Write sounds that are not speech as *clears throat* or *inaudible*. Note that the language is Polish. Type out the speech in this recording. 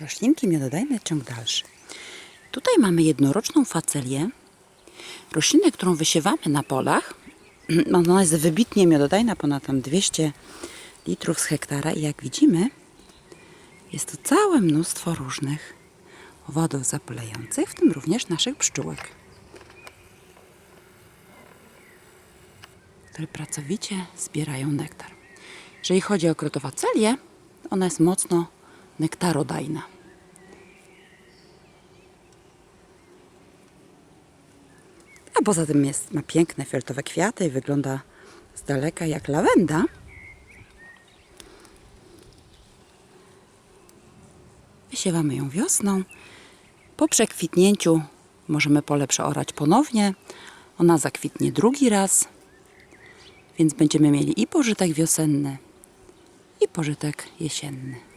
Roślinki miododajne, ciąg dalszy. Tutaj mamy jednoroczną facelię, roślinę, którą wysiewamy na polach. *clears throat* Ona jest wybitnie miododajna, ponad tam 200 litrów z hektara i jak widzimy, jest tu całe mnóstwo różnych owadów zapylających, w tym również naszych pszczółek, które pracowicie zbierają nektar. Jeżeli chodzi o krotowacelię, ona jest mocno nektarodajna. A poza tym jest, ma piękne fioletowe kwiaty i wygląda z daleka jak lawenda. Wysiewamy ją wiosną. Po przekwitnięciu możemy pole przeorać ponownie. Ona zakwitnie drugi raz, więc będziemy mieli i pożytek wiosenny, i pożytek jesienny.